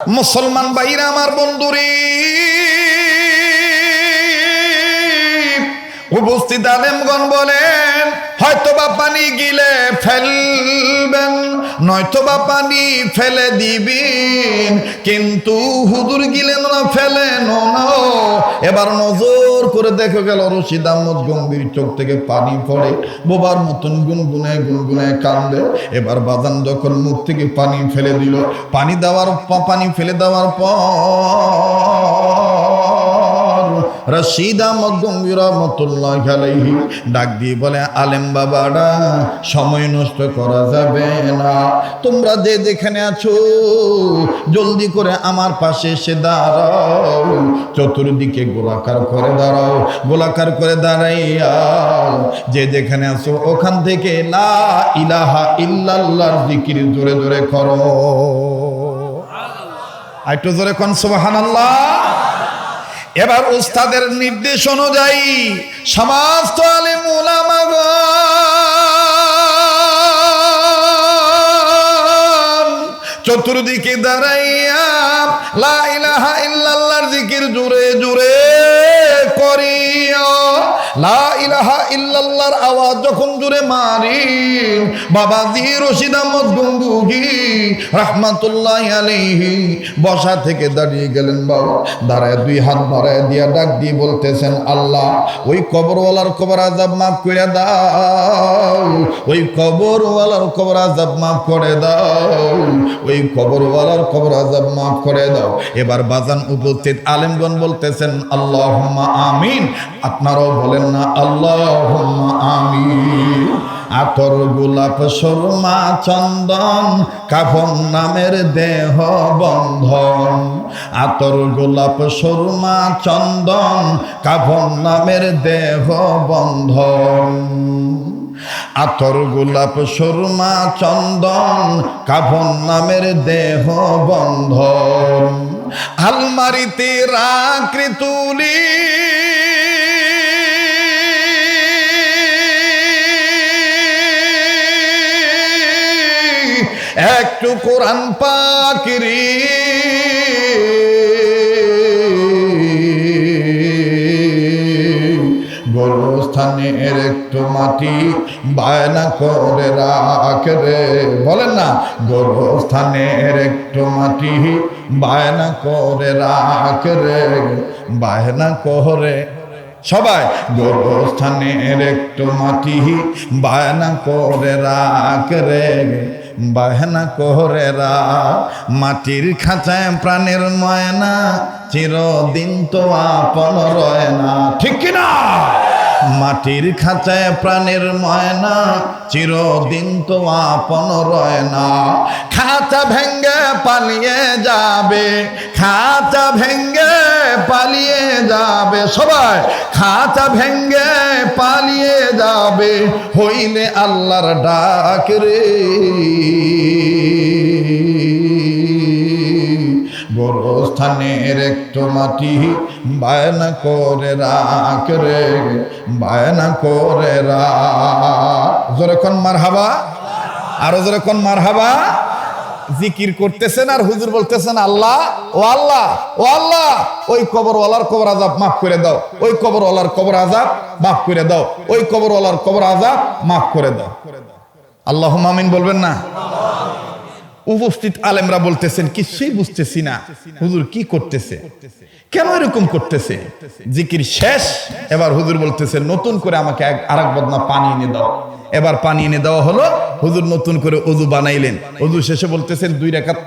মুসলমান ভাইরা আমার বন্ধুরে উপস্থিত আলেমগণ বলেন হয়তো বা পানি গিলে ফেলবেন, নয়তো বা পানি ফেলে দিবেন, কিন্তু হুদুর গিলেন না ফেলেন এবার নজর করে দেখে গেল রশিদ আহমদ গম্ভীর চোখ থেকে পানি পড়ে, বোবার মতন গুনগুনায় গুনগুনায় কান্দে। এবার বাজান যখন মুখ থেকে পানি ফেলে দিল, পানি দেওয়ার পানি ফেলে দেওয়ার পর রশিদ আহমদ গম্ভীর রহমতুল্লাহ ডাক দিয়ে বলে, আলেম বাবারা, সময় নষ্ট করা যাবে না। তোমরা যে যেখানে আছো, জলদি করে আমার পাশে এসে দাঁড়াও। চতুর্দিকে গোলাকার করে দাঁড়াও, গোলাকার করে দাঁড়াইয়া যে যেখানে আছো, ওখান থেকে লা ইলাহা ইল্লাল্লাহর জিকির জোরে জোরে করো। একটু জোরে কোন, সুবহানাল্লাহ। এবার ওস্তাদের নির্দেশ অনুযায়ী সমস্ত আলেম চতুর্দিকে দাঁড়াইয়া লা ইলাহা ইল্লাল্লাহর জিকির জুড়ে জুড়ে লা ইলাহা ইল্লাল্লাহর আওয়াজ যখন জুড়ে মারি বাবা জি রশিদ আহমদ গঙ্গুহি রহমাতুল্লাহ আলাইহি বসা থেকে দাঁড়িয়ে গেলেন বাবা। দাঁড়ায় দুই হাত বাড়ায় দিয়া ডাক দিয়ে বলতেছেন, আল্লাহ, ওই কবরওয়ালার কবর আজাব মাফ করে দাও, ওই কবরওয়ালার কবর আজাব মাফ করে দাও, ওই কবরওয়ালার কবর আজাব মাফ করে দাও। এবার বাজান উপস্থিত আলেমগণ বলতেছেন আল্লাহ আমিন। আপনারাও বলেন না আল্লাহ আমিন। আতর গোলাপ শর্মা চন্দন, কাফন নামের দেহ বন্ধন। আতর গোলাপ শর্মা চন্দন, কাফন নামের দেহ বন্ধন। আতর গোলাপ শর্মা চন্দন, কাফন নামের দেহ বন্ধন। আলমারিতে রাকৃ তুলি। একটু কোরআন পাকিরি গোরস্থানের একটু মাটি বায়না করে রাখবে বলেন না, গোরস্থানের একটু মাটি বায়না করে রাখরে বায়না করে সবাই, গোরস্থানের একটু মাটি বায়না করে রাখ রে। বায়না কোহরেরা মাটির খাঁচায় প্রাণের ময়না চিরদিন তো আপন রয় না। ঠিক কিনা? মাটির খাঁচায় প্রাণের ময়না, চিরদিন তো আপন রয় না। খাঁচা ভেঙ্গে পালিয়ে যাবে, খাঁচা ভেঙ্গে পালিয়ে যাবে সবাই, খাঁচা ভেঙ্গে পালিয়ে যাবে, হইলে আল্লাহর ডাক রে। গোরস্থানের একটু মাটি বায়না করে রাখ রে, বায়না করে রাখ। জোরে মার হাবা আরও জোরে কোন মার হাবা জিকির করতেছেন আর হুজুর বলতেছেন, আল্লাহ, ও আল্লাহ ও আল্লাহ, ওই কবরওয়ালার কবর আজাব মাফ করে দাও, ওই কবরওয়ালার কবর আজাব মাফ করে দাও, ওই কবরওয়ালার কবর আজাব মাফ করে দাও। আল্লাহ মামিন বলবেন না? উপস্থিত আলেমরা বলতেছেন, কিছুই বুঝতেছি না। হুজুর কি করতেছে? কেন এরকম করতেছে? জিকির শেষ, এবার হুজুর বলতেছে, নতুন করে আমাকে আর এক বদনা পানি এনে দাও। এবার পানি এনে দেওয়া হলো, হুজুর নতুন করে অজু বানাইলেন। অজু শেষে বলতেছেন, দুই রেখাত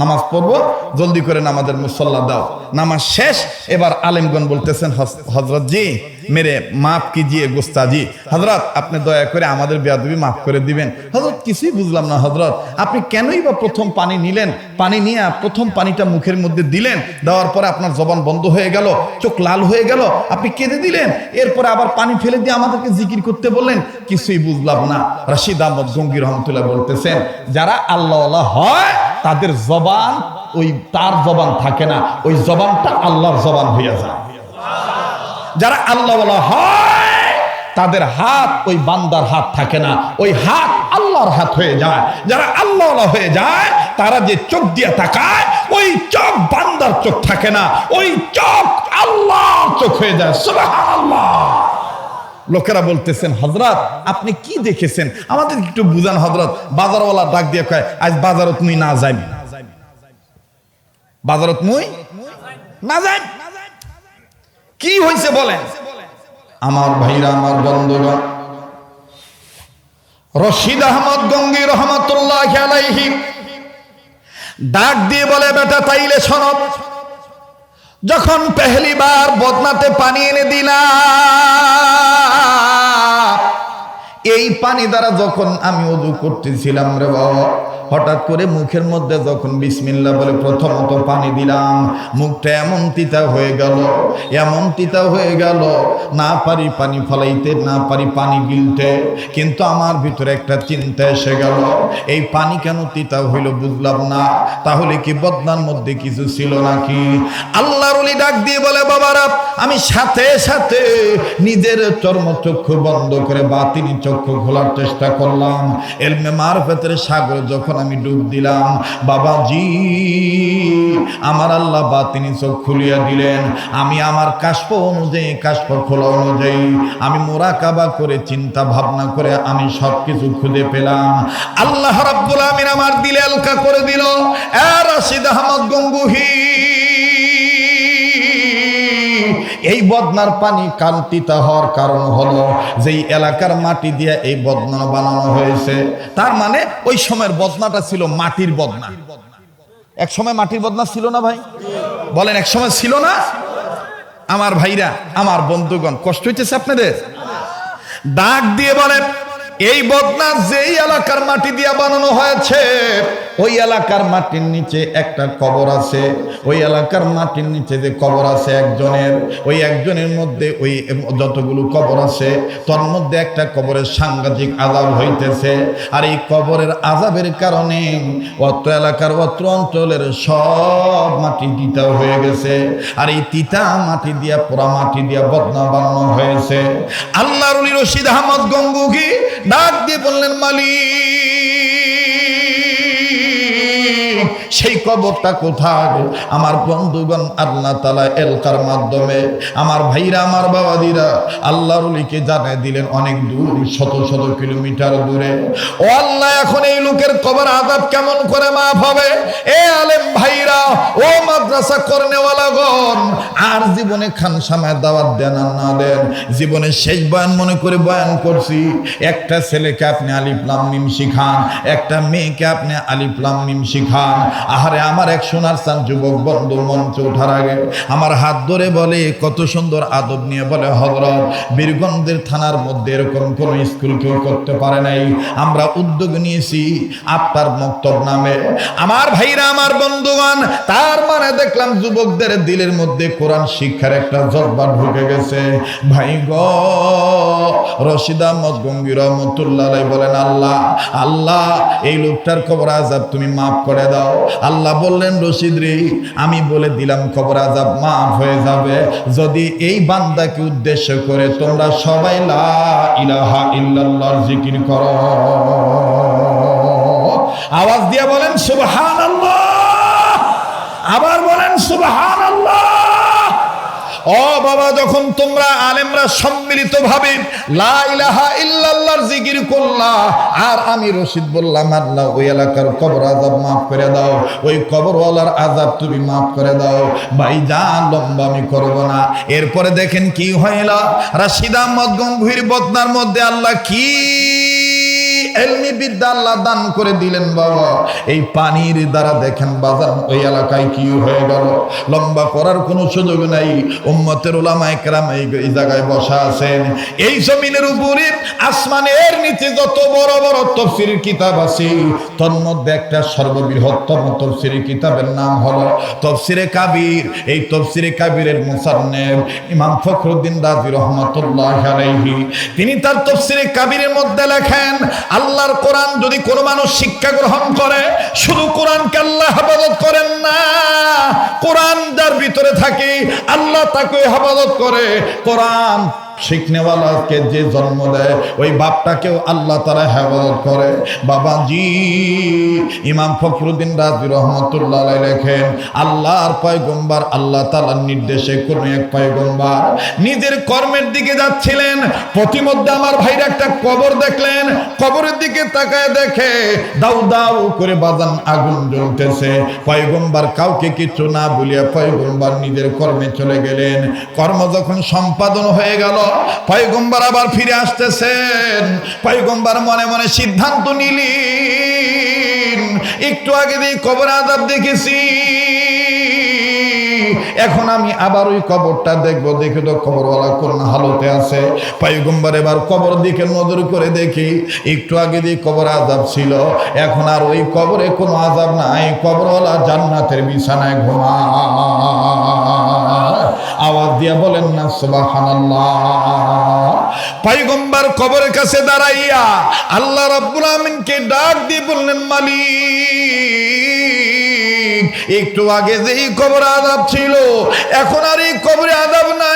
নামাজ পড়ব, জলদি করে নামাজের মুসল্লা দাও। নামাজ শেষ, এবার আলেমগণ বলতেছেন হজরত জি মেরে মাফ কিজিয়ে গোস্তা জি হজরত, আপনি দয়া করে আমাদের বেয়াদবি মাফ করে দিবেন। হজরত, কিছুই বুঝলাম না, হজরত, আপনি কেনই বা প্রথম পানি নিলেন? পানি নিয়ে প্রথম পানিটা মুখের মধ্যে দিলেন, দেওয়ার পরে আপনার জবান বন্ধ হয়ে গেল, চোখ লাল হয়ে গেল, আপনি কেঁদে দিলেন? এরপরে আবার পানি ফেলে দিয়ে আমাদেরকে জিকির করতে বললেন? কিছুই বুঝলাম না। রশিদ আহমদ জঙ্গির রহমতুল্লাহ বলতেছেন, যারা আল্লাহ হয়, তাদের জবান, ওই তার জবান থাকে না, ওই জবানটা আল্লাহর জবান হইয়া যায়। যারা আল্লাহ হয়, তাদের হাত ওই বান্দার হাত থাকে না, ওই হাত আল্লাহর হাত হয়ে যায়। যারা আল্লাহ হয়ে যায়, তারা যে চোখ দিয়ে তাকায়, ওই চোখ বান্দার চোখ থাকে না, ওই চোখ আল্লাহর চোখ হয়ে যায়। সুবহানাল্লাহ। লোকেরা বলতেছেন হজরত আপনি কি দেখেছেন? আমাদের একটু বুঝান হজরত বাজারওয়ালা ডাক দিয়ে কয়, আজ বাজারত মুই না যাই বাজারত মুই? না যাই কি হয়েছে বলেন? আমার ভাইরা, আমার বন্ধুগণ, রশিদ আহমদ গঙ্গি রহমতুল্লাহ আলাইহি ডাক দিয়ে বলে, বেটা, তাইলে সনব যখন পেহলি বার বদনাতে পানি এনে দিলাম এই পানি দ্বারা যখন আমি অজু করতেছিলাম রে বাবা, হঠাৎ করে মুখের মধ্যে যখন বিসমিল্লা বলে প্রথমত পানি দিলাম, মুখটা এমন তিতা হয়ে গেল, এমন তিতা হয়ে গেল, না পারি পানি ফলাইতে, না পারি পানি গিলতে, কিন্তু আমার ভিতরে একটা চিন্তা এসে গেল, এই পানি কেন তিতা হইল বুঝলাম না, তাহলে কি বদনার মধ্যে কিছু ছিল নাকি? আল্লাহর ওলি ডাক দিয়ে বলে, বাবারা, আমি সাথে সাথে নিজের চর্মচক্ষু বন্ধ করে বাতিনি চক্ষু খোলার চেষ্টা করলাম। এলমে মারফেতের সাগর যখন আমি ডুব দিলাম, বাবাজি, আমার আল্লাহ বাতিনি চোখ খুলিয়া দিলেন। আমি আমার কাশ্প অনুযায়ী কাশ্প খোলা অনুযায়ী, আমি মোরা কাবা করে চিন্তা ভাবনা করে আমি সব কিছু খুঁজে পেলাম। আল্লাহ রাব্বুল আমিন আমার দিলে আলকা করে দিল। এ রাশিদ আহমদ গঙ্গুহি। এই বদনার পানি কান্তিতা হওয়ার কারণ হলো যেই এলাকার মাটি দিয়ে এই বদনা বানানো হয়েছে। তার মানে ওই সময়ের বদনাটা ছিল মাটির বদনা। এক সময় মাটির বদনা ছিল না ভাই? বলেন, এক সময় ছিল না? আমার ভাইরা, আমার বন্ধুগণ, কষ্ট হইতেছে আপনাদের? ডাক দিয়ে বলেন এই বদনা যেই এলাকার মাটি দিয়া বানানো হয়েছে, ওই এলাকার মাটির নিচে একটা কবর আছে। ওই এলাকার মাটির নিচে যে কবর আছে একজনের, ওই একজনের মধ্যে ওই যতগুলো কবর আছে, তোর মধ্যে একটা কবরের সাংঘাতিক আজাব হইতেছে। আর এই কবরের আজাবের কারণে অত্র এলাকার অত্র অঞ্চলের সব মাটি তিতা হয়ে গেছে। আর এই তিতা মাটি দিয়া, পোড়া মাটি দিয়া বদনা বানানো হয়েছে। আল্লাহর উলি রশিদ আহমদ গঙ্গুকি ডাক দিয়ে বললেন মালিক সেই কবরটা কোথায়? আমার বন্ধুগণ আল্লাহ তালা এলকার মাধ্যমে, আমার ভাইরা, আমার বাবাদিরা আল্লাহর উলিকে জানাই দিলেন অনেক দূর, শত শত কিলোমিটার দূরে। ও আল্লাহ, এখন এই লোকের কবর আজাব কেমন করে মাফ হবে? এ আলেম ভাইরা, ও মাদ্রাসা করনেওয়ালাগণ, আর জীবনে খান সামায় দাওয়াত দেন আর না দেন, জীবনে শেষ বয়ান মনে করে বয়ান করছি। একটা ছেলেকে আপনি আলিফলাম মিম শিখান, একটা মেয়েকে আপনি আলিফলাম মিম শিখান আহারে আমার এক সোনার চান যুবক বন্ধু মঞ্চে ওঠার আগে আমার হাত ধরে বলে, কত সুন্দর আদব নিয়ে বলে হজরত বীরগঞ্জের থানার মধ্যে এরকম কোন স্কুল কেউ করতে পারে নাই। আমরা উদ্যোগ নিয়েছি আপনার মক্তব নামে। আমার ভাইরা, আমার বন্ধুগণ, তার মানে দেখলাম যুবকদের দিলের মধ্যে কোরআন শিক্ষার একটা জজ্বা ঢুকে গেছে। ভাই গ, রশিদ আহমদ গঙ্গির রহমতুল্লাহ বলেন, আল্লাহ আল্লাহ, এই লোকটার খবর আজাব তুমি মাফ করে দাও। আল্লাহ বললেন, রশিদ রে, আমি বলে দিলাম খবর আজাব মাফ হয়ে যাবে। যদি এই বান্দাকে উদ্দেশ্য করে তোমরা সবাই লা ইলাহা ইল্লাল্লাহর জিকির কর। আওয়াজ দিয়ে বলেন, সুবহানাল্লাহ। আবার বলেন, সুবহানাল্লাহ। ও বাবা, যখন তোমরা আলেমরা সম্মিলিত ভাবে লা ইলাহা ইল্লাল্লাহর জিকির করলা, আর আমি রশিদ বললাম আল্লাহ ওই এলাকার কবর আজাব মাফ করে দাও, ওই কবরওয়ালার আজাব তুমি মাফ করে দাও, ভাই যা লম্বা আমি করব না। এরপরে দেখেন কি হইল, রাশিদ আহমদ গঙ্গুহির বদনার মধ্যে আল্লাহ কি এলমি বিদ্যা আল্লাহ দান করে দিলেন বাবা। এই পানির দ্বারা দেখেন বাজার, ওই এলাকায় কি হয়ে গেল? লম্বা করার কোনো সুযোগ নাই। উম্মতের ওলামা একরাম এই জায়গায় বসা আছেন। এই জমিনের উপরে আসমানের নিচে যত বড় বড় তফসির কিতাব আছে, তোর মধ্যে একটা সর্ববৃহত্তম তফসির কিতাবের নাম হলো তফসিরে কাবির। এই তফসিরে কাবিরের মুসান্নেব ইমাম ফখরুদ্দিন রাজি রহমতুল্লাহ আলাইহি। তিনি তার তফসিরে কাবিরের মধ্যে লেখেন আল্লাহর কোরআন যদি কোনো মানুষ শিক্ষা গ্রহণ করে, শুধু কোরআনকে আল্লাহ হেফাজত করেন না। কোরআন যার ভিতরে থাকে, আল্লাহ তাকে হেফাজত করে। কোরআন শিখনেওয়ালাকে যে জন্ম দেয়, ওই বাপটাকেও আল্লাহ তারা হেফাজত করে। বাবাজি, ইমাম ফখরুদ্দিন রাজি রহমতুল্লাহ লেখেন, আল্লাহর পয়গম্বার আল্লাহ তালার নির্দেশে কোন এক পয়গম্বার নিজের কর্মের দিকে যাচ্ছিলেন প্রতিমধ্যে আমার ভাইরা একটা কবর দেখলেন, কবরের দিকে তাকায় দেখে দাউ দাউ করে বাজান আগুন জ্বলতেছে। পয়গম্বার কাউকে কিছু না বলিয়া পয়গম্বার নিজের কর্মে চলে গেলেন। কর্ম যখন সম্পাদন হয়ে গেল পয়গম্বার আবার ফিরে আসতেছেন। পয়গম্বর মনে মনে সিদ্ধান্ত নিলেন। একটু আগে দিয়ে কবর আদাব দেখেছি। এখন আমি আবার ওই কবরটা দেখব। দেখে তো কবরওয়ালা কোন হালতে আছে। পয়গম্বর এবার কবর দিকে নজর করে দেখি, একটু আগে দিয়ে কবর আজাব ছিল, এখন আর ওই কবরে কোনো আজাব নাই। কবরওয়ালা জান্নাতের বিছানায় ঘুমা আওয়াজ দিয়া বলেন না, সুবহানাল্লাহ। পয়গম্বর কবরের কাছে দাঁড়াইয়া আল্লাহ রাব্বুল আমিনকে ডাক দিয়ে বললেন, মালিক একটু আগে যেই কবর আদাব ছিল এখন আর এই কবরে আদাব নাই।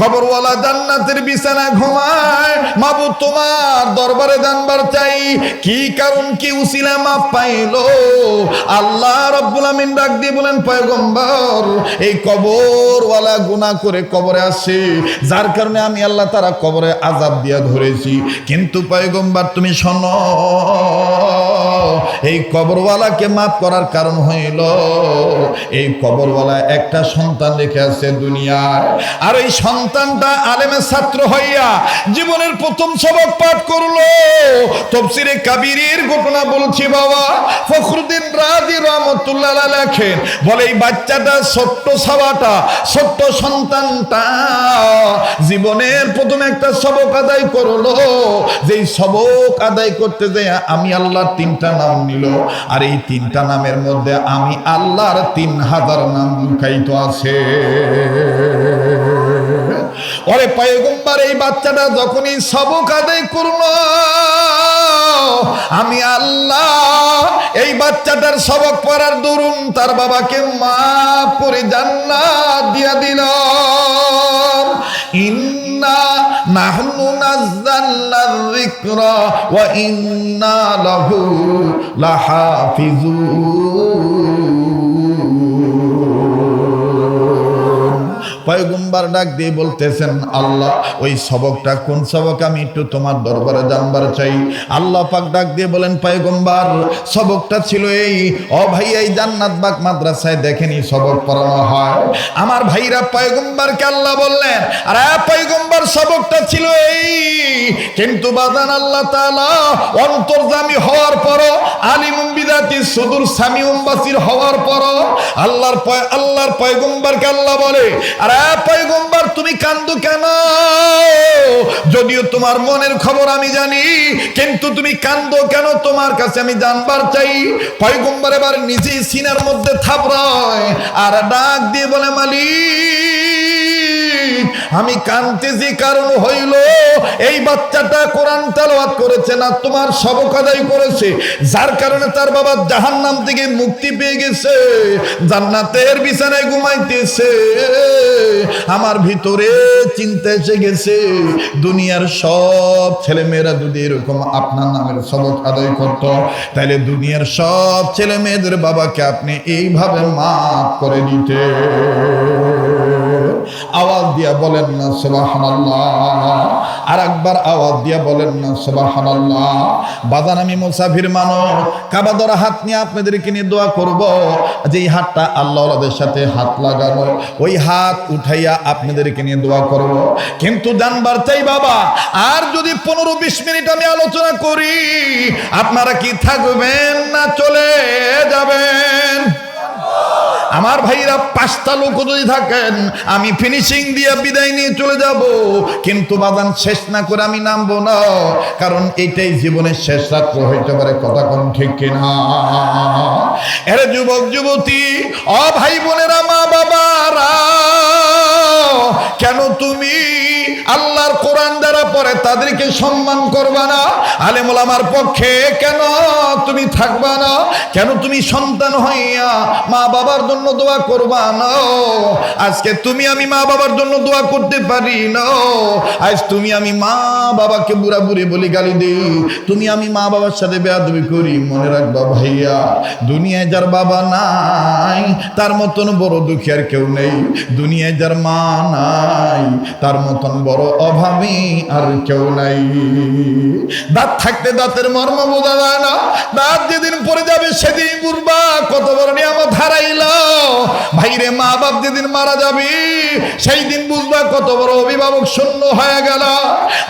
খবরওয়ালা জান্নাতের বিছানা ঘুমায়। মাবু তোমার দরবারে জানবার চাই, কি কারণ, কি উসিলা মাপ পাইলো? আল্লাহ রব্বুল আমিন ডাক দিয়ে বলেন, পয়গম্বর, এই কবরওয়ালা গুনাহ করে কবরে আসে যার কারণে আমি আল্লাহ তারা কবরে আজাব দিয়া ধরেছি। কিন্তু পয়গম্বর, তুমি শোনো, এই কবরওয়ালাকে মাফ করার কারণ হইল, এই কবরওয়ালা একটা সন্তান রেখে আছে দুনিয়ায়। আর এই সন্তানটা আলেমের ছাত্র হইয়া জীবনের প্রথম সবক পাঠ করল। তফসিরে কাবিরের ঘটনা বলছি বাবা, ফখরুদ্দিন রাজি রহমতুল্লাহ লেখেন, বলে, এই বাচ্চাটা ছোট্ট সাবাটা ছোট্ট সন্তানটা জীবনের প্রথম একটা সবক আদায় করল। যেই সবক আদায় করতে যাই আমি আল্লাহর তিনটা নাম নিল। আর এই তিনটা নামের মধ্যে আমি আল্লাহর তিন হাজার নাম লুকাইত আছে। ওরে পয়গম্বর, এই বাচ্চাটা যখনই সবক আদায় করল আমি আল্লাহ এই বাচ্চাটার সবক পড়ার দরুন, তার বাবাকে মাফ করে জান্নাত দিয়া দিল ইন্না নাহনু নাযালনা যিকরা ওয়া লাহু লাহাফিজুন। পয়গম্বার ডাক দিয়ে বলতেছেন, আল্লাহ, ওই সবকটা কোন সবক? আমি একটু তোমার দরবারে জানবার চাই। আল্লাহ পাক ডাক দিয়ে বলেন, পয়গম্বার, সবকটা ছিল এই। ও ভাই, এই জান্নাত বাগ মাদ্রাসায় দেখেনি সবক পড়ানো হয়? আমার ভাইরা পয়গম্বারকে আল্লাহ বললেন, আরে পয়গম্বার, সবকটা ছিল এই। কিন্তু বাদান আল্লাহ তাআলা অন্তর্জামী হওয়ার পরও আলিমুম বিদাতি সুদূর সামিউম বাসির হওয়ার পরও, আল্লাহর আল্লাহর পয়গম্বরকে আল্লাহ বলে, আরে পয়গম্বর, তুমি কান্দো কেন? যদিও তোমার মনের খবর আমি জানি, কিন্তু তুমি কান্দো কেন? তোমার কাছে আমি জানবার চাই। পয়গম্বর এবার নিজেই সিনার মধ্যে থাপড়ায় আর ডাক দিয়ে বলে, মালিক আমি কানতেছি কারণ হইল, এই বাচ্চাটা কোরআন তেলাওয়াত করেছে না, তোমার সবক আদায় করেছে। যার কারণে তার বাবা জাহান্নাম থেকে মুক্তি পেয়ে গেছে, জান্নাতের বিছানায় ঘুমাইতেছে। আমার ভিতরে চিন্তা এসে গেছে, দুনিয়ার সব ছেলে মেয়েরা যদি এরকম আপনার নামের সবক আদায় করত তাহলে দুনিয়ার সব ছেলে মেয়েদের বাবাকে আপনি এইভাবে মাফ করে দিতে আওয়াজ দিয়া বলেন না, সুবহানাল্লাহ। আর একবার আওয়াজ দিয়া বলেন না, সুবহানাল্লাহ। বাদান আমি মুসাফির মানো কাবা ধরা হাত নিয়ে আপনাদেরকে নিয়ে দোয়া করব। যে এই হাতটা আল্লাহ সাথে হাত লাগানো, ওই হাত উঠাইয়া আপনাদেরকে নিয়ে দোয়া করব। কিন্তু জানবার চাই বাবা, আর যদি পনেরো বিশ মিনিট আমি আলোচনা করি, আপনারা কি থাকবেন না চলে যাবেন? আমার ভাইরা পাঁচটা লোক যদি থাকেন, আমি ফিনিশিং দিয়ে বিদায় নিয়ে চলে যাব। কিন্তু বাদান শেষ না করে আমি নামবো না, কারণ এটাই জীবনের শেষ রাত্র, হইতে পারে কথা কোন ঠিক কিনা। এর যুবক, যুবতী, অ ভাই বোনেরা, মা বাবারা, কেন তুমি আল্লাহর কোরআন দ্বারা পরে তাদেরকে সম্মান করবা না। আলেমুল আমার পক্ষে কেন তুমি থাকবা না? কেন তুমি সন্তান হইয়া মা বাবার জন্য দোয়া করবা না? আজকে তুমি আমি মা বাবার জন্য দোয়া করতে পারি না। আজ তুমি আমি মা বাবাকে বুড়া বুড়ি বলি গালি দিই। তুমি আমি মা বাবার সাথে বেয়াদবি করি, মনে রাখবা ভাইয়া। দুনিয়ায় যার বাবা নাই, তার মতন বড় দুঃখী আর কেউ নেই। দুনিয়ায় যার মা নাই, তার মতন বড় অভাবী আর কেউ নাই। দাঁত থাকতে দাঁতের মর্ম বোঝা যায় না। দাঁত যেদিন পড়ে যাবে সেদিন বুড়বা কত বড় নিয়ামত হারাইল। ভাইরে মা বাপ যেদিন মারা যাবে সেই দিন বুঝবা কত বড় অভিভাবক শূন্য হয়ে গেল।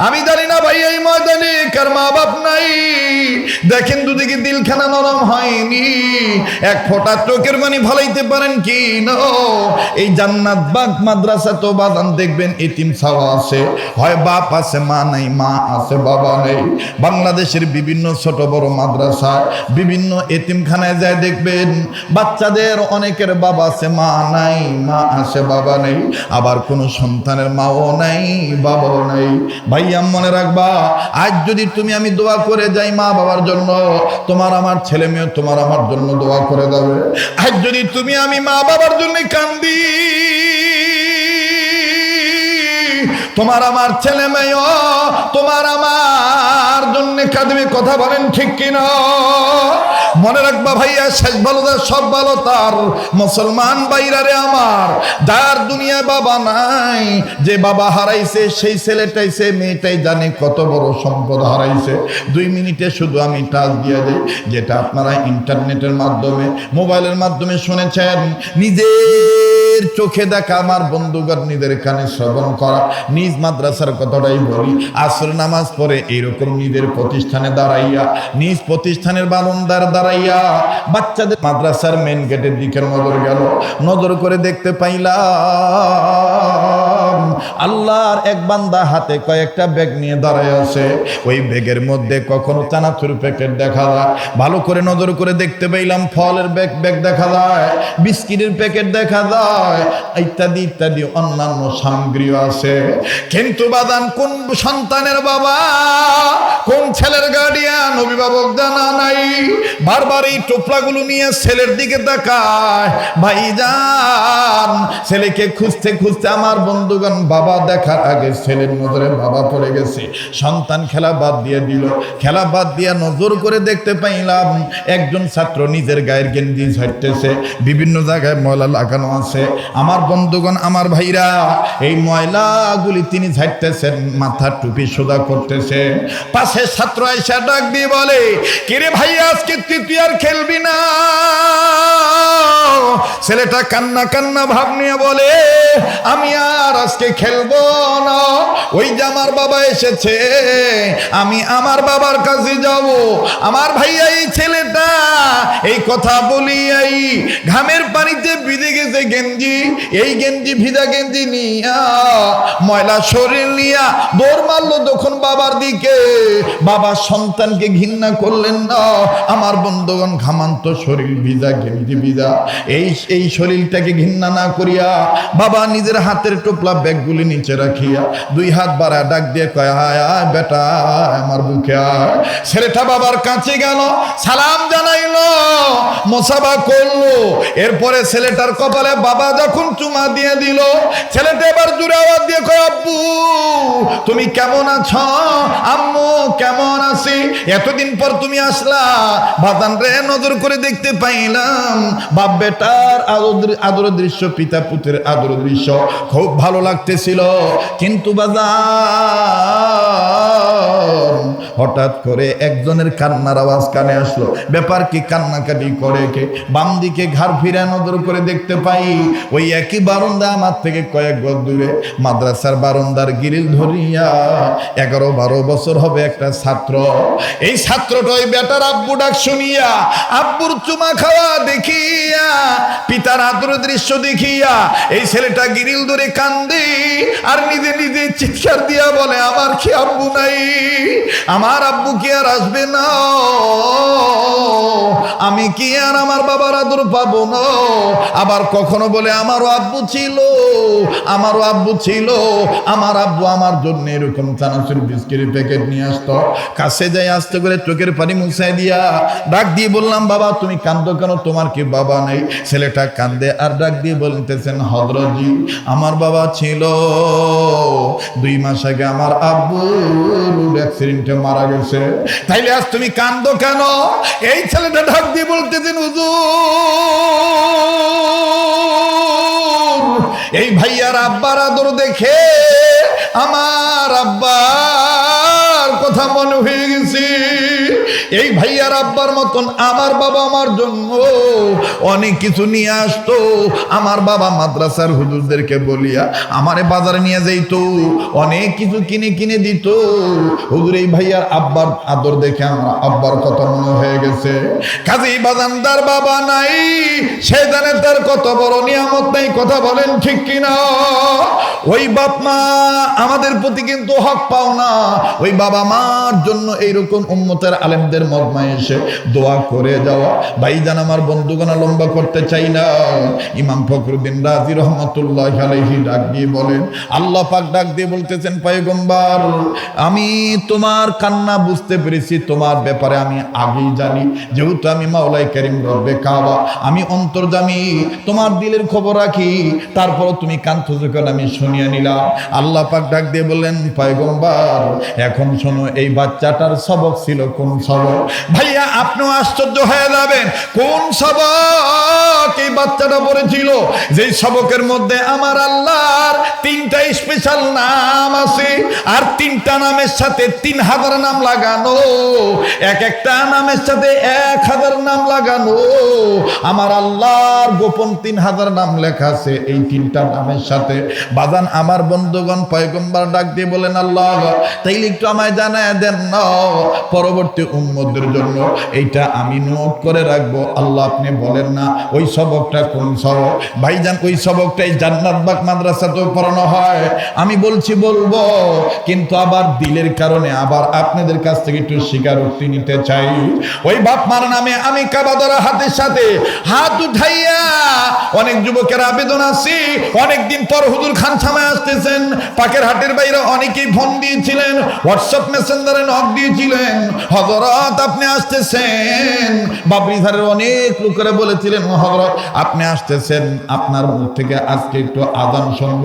আমি জানি না ভাই, এই ময়দানে কার মা বাপ নাই। দেখেন দুদিকে দিলখানা নরম হয়নি। এক ফোঁটা চোখের পানি ফলাইতে পারেন কি না? এই জান্নাত বাগ মাদ্রাসা তো বাদান দেখবেন, এতিম ছাওয়া আছে। হয় বাপ আছে, মা নাই, মা আছে, বাবা নেই। বাংলাদেশের বিভিন্ন ছোট বড় মাদ্রাসায় বিভিন্ন এতিমখানায় যায় দেখবেন, বাচ্চাদের অনেকের বাবা আছে, মা নাই, মা আছে, বাবা নেই। আবার কোনো সন্তানের মাও নাই, বাবাও নাই। ভাইয়া, মনে রাখবা, আজ যদি তুমি আমি দোয়া করে যাই মা বাবার জন্য, তোমার আমার ছেলে মেয়ে তোমার আমার জন্য দোয়া করে যাবে। আজ যদি তুমি আমি মা বাবার জন্য কান্দি তোমার আমার ছেলে মেয়ে তোমার আমার জন্য কাঁদবে, কথা বলেন ঠিক কিনা? মনে রাখবা ভাইয়া, শেষ ভালো সব ভালো তার। মুসলমান বাইরারে আমার, যার দুনিয়ায় বাবা নাই, যে বাবা হারাইছে, সেই ছেলেটাই, সে মেয়েটাই জানে কত বড় সম্পদ হারাইছে। দুই মিনিটে শুধু আমি টাচ দিয়ে দিই, যেটা আপনারা ইন্টারনেটের মাধ্যমে, মোবাইলের মাধ্যমে শুনেছেন। নিজের চোখে দেখা আমার বন্ধুগণ নিজের কানে শ্রবণ করা, নিজ মাদ্রাসার কথাটাই বলি। আসর নামাজ পড়ে এইরকম নিজের প্রতিষ্ঠানে দাঁড়াইয়া, নিজ প্রতিষ্ঠানের বারন্দার দাঁড়াইয়া বাচ্চাদের মাদ্রাসার মেন গেটের দিকের নজর গেল। নজর করে দেখতে পাইলাম আল্লাহর এক বান্দা হাতে কয়েকটা ব্যাগ নিয়ে দাঁড়ায় আছে। ওই ব্যাগের মধ্যে কখনো চানাচুর প্যাকেট দেখা যায়। ভালো করে নজর করে দেখতে পাইলাম ফলের ব্যাগ ব্যাগ দেখা যায়, বিস্কিটের প্যাকেট দেখা যায়, ইত্যাদি ইত্যাদি অন্যান্য সামগ্রীও আছে। কিন্তু বাদান কোন সন্তানের বাবা? কোন ছেলের গার্ডিয়ান অভিভাবক জানা নাই। বারবার এই টোপলাগুলো নিয়ে ছেলের দিকে তাকায়। ভাইজান, ছেলেকে খুঁজতে খুঁজতে আমার বন্ধুগণ বাবা দেখার আগে ছেলের নজরে বাবা পড়ে গেছে। সন্তান খেলা বাদ দিয়ে দিল। খেলা বাদ দিয়ে নজর করে দেখতে পাইলাম, একজন ছাত্র নিজের গায়ের গেঞ্জি ঝাড়তেছে। বিভিন্ন জায়গায় ময়লা লাগানো আছে। আমার বন্ধুগণ, আমার ভাইরা, এই ময়লাগুলি তিনি ঝাড়তেছেন মাথার টুপি সোজা করতেছে। পাশে ছাত্র এসে ডাক দিয়ে বলে, কিরে ভাই, আজকে তুই আর খেলবি না? ছেলেটা কান্না কান্না ভাব নিয়ে বলে, আমি আর আজকে খেলব না। ওই যে আমার বাবা এসেছে, আমি আমার বাবার কাছে যাব। আমার ভাইয়া, এই ছেলেটা, এই কথা বলি এই ঘামের পানিতে ভিজে গেছে গেঞ্জি। এই গেঞ্জি ভিজা গেঞ্জি নিয়া, ময়লা শরীর নিয়া দৌড় মারলো তখন বাবার দিকে। বাবা সন্তানকে ঘৃণা করলেন না। আমার বন্ধুগণ, ঘামান্ত শরীর ভিজা, গেঞ্জি ভিজা। এই এই শরীরটাকে ঘৃণা না করিয়া বাবা নিজের হাতের টোপলা ব্যাগগুলি নিচে রাখিয়া দুই হাত বাড়া ডাক দিয়ে কয়, হায় আয় বেটা, আমার বুকে আয়। ছেলেটা বাবার কাছে গেল, সালাম জানাইলো মোসাবা করল। এরপরে ছেলেটার কপালে বাবা যখন চুমা দিয়ে দিল, ছেলেটা এবার জুড়ে আওয়াজ দিয়ে কয়, আব্বু, তুমি কেমন আছ? আম্মু, কেমন আছি? এতদিন পর তুমি আসলা বাদান রে, নজর করে দেখতে পাইলাম। বাপ বেটার আদর আদর দৃশ্য, পিতা পুত্রের আদর দৃশ্য। খুব ভালো লাগতেছিল কিন্তু বাজার হঠাৎ করে একজনের কান্নার আওয়াজ কানে আসলো। ব্যাপার কি কান্নাকাটি করে কে? বাম দিকে ঘাড় ফিরে নজর করে দেখতে পাই, ওই একই বারন্দা আমার থেকে কয়েক গজ দূরে। মাদ্রাসার বারন্দার গিরিল ধরিয়া এগারো বারো বছর হবে একটা ছাত্র। এই ছাত্রটা ওই বেটার আব্বু ডাক শুনিয়া, আব্বুর চুমা খাওয়া দেখিয়া, পিতার আদর দৃশ্য দেখিয়া, এই ছেলেটা গিরিল ধরে কান্দে। আর নিজে নিজে চিৎকার দিয়া বলে, আমার কি আব্বু নাই? আমার আব্বু কি আর আসবে না? আমি কি আর আমার বাবার আদর পাবো না? আবার কখনো বলে, আমারও আব্বু ছিল, আমারও আব্বু ছিল, আমার আব্বু আমার জন্য এরকম চানাচুর বিস্কিটের প্যাকেট নিয়ে আসতো। কাছে যাই আসতে করে চোখের পানি মুছাই দিয়া ডাক দিয়ে বললাম, বাবা, তুমি কান্দো কেন? তোমার কি বাবা নেই? ছেলেটা কান্দে আর ডাক দিয়ে বলতেছেন হজরতজি আমার বাবা ছিল দুই মাস আগে আমার আব্বু অ্যাক্সিডেন্টে মারা গেছে। তাইলে আজ তুমি কান্দো কেন? এই ছেলেটা ঢাক দিয়ে বলতেছেন, হুজুর, এই ভাইয়ার আব্বার আদর দেখে আমার আব্বার কথা মনে হয়ে গেছে। এই ভাইয়ার আব্বার মতন আমার বাবা আমার জন্য অনেক কিছু নিয়ে আসতো। আমার বাবা মাদ্রাসার হুজুরদেরকে বলিয়া, আমারে বাজারে নিয়ে যাইতো, অনেক কিছু কিনে কিনে দিত। হুজুর, এই ভাইয়ার আব্বার আদর দেখে আমার আব্বার কথা মনে হয়ে গেছে। কাজেই বাজানদার বাবা নাই, সে জানে তার কত বড় নিয়ামত নাই, কথা বলেন ঠিক কিনা? ওই বাপ মা আমাদের প্রতি কিন্তু হক পাও না। ওই বাবা মার জন্য এইরকম উম্মতের আলেমদের মজমায় এসে দোয়া করে যাওয়া। ভাইজান আমার বন্ধুগণ, লম্বা করতে চাই না। ইমাম ফখরুদ্দিন রাজি রহমতুল্লাহ আলাইহি ডাক দিয়ে বলেন, আল্লাহ পাক ডাক দিয়ে বলতেছেন, পায়গম্বার, আমি তোমার কান্না বুঝতে পেরেছি, তোমার ব্যাপারে আমি আগেই জানি। যেহেতু আমি মাওলাই করিম রব্বে কাবা, আমি অন্তর্জামি, তোমার দিলের খবর রাখি। তারপর তুমি কান্ত যখন আমি শুনিয়ে নিলাম। আল্লাহ পাক ডাক দিয়ে বললেন, পয়গম্বার, এখন শোনো এই বাচ্চাটার সবক ছিল কোন সবক? ভাইয়া, আপনিও আশ্চর্য হয়ে যাবেন, কোন সবক এই বাচ্চাটা পড়েছিল? যেই সবকের মধ্যে আমার আল্লাহর তিনটা স্পেশাল নাম আছে, আর তিনটা নামের সাথে তিন হাজার নাম লাগানো। এক একটা নামের সাথে এক হাজার নাম লাগানো। আমার আল্লাহর গোপন তিন হাজার নাম লেখা আছে এই তিনটা নামের সাথে। বাজান, আমার বন্ধুগণ, পয়গম্বর ডাক দিয়ে বলেন, আল্লাহ, তাইলে একটু আমায় জানায় দেন না। পরবর্তী উম্মদের জন্য এইটা আমি নোট করে রাখব। আল্লাহ আপনি বলেন না, ওই সবকটা কোন সবক? ভাইজান, ওই সবকটাই জান্নাত বাগ মাদ্রাসাতেও পড়ানো হয়। আমি বলছি, বলব, কিন্তু আবার দিলের কারণে আবার আপনাদের কাছ থেকে একটু স্বীকারোক্তি নিতে চাই। ওই বাপ মার নামে আমি কাবাদরা হাতের সাথে হাত উঠাইয়া অনেক যুবকের আবেদন আছে। অনেকদিন পর হুজুর খান ছামায় আসতেছেন। পাকের হাটের বাইরে অনেকেই ফোন দিয়েছিলেন। হোয়াটসঅ্যাপ মেসেঞ্জারে নক দিয়েছিলেন। হজরত আপনি আসতেছেন। বাবরিধারের অনেক লোকেরা বলেছিলেন হজরত আপনি আসতেছেন, আপনার মুখ থেকে আজকে একটু আদান শুনব।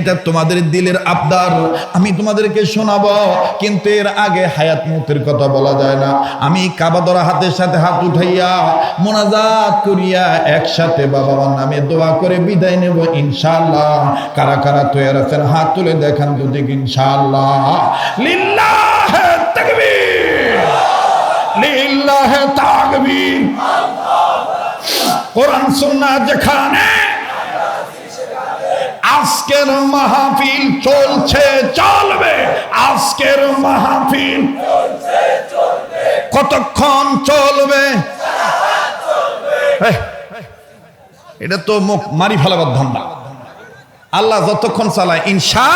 এটা তোমাদের দিলের আবদার, আমি তোমাদেরকে শোনাবো। কিন্তু এর আগে হায়াত মুতের কথা বলা যায় না। আমি কাবাদরা হাতের সাথে হাত উঠাইয়া মোনাজাত করিয়া একসাথে বাবা নামে দোয়া করে বিদায় নেব, ইনশাআল্লাহ। কারা কারা তৈরি আছেন, হাত তুলে দেখান যদি ইনশাআল্লাহ। যেখানে আজকের মাহফিল চলছে, চলবে। আজকের মাহফিল কতক্ষণ চলবে? এটা তো মুখ মারি ফেলাবার ধান্দা। আল্লাহ যতক্ষণ চালায়, ইনশা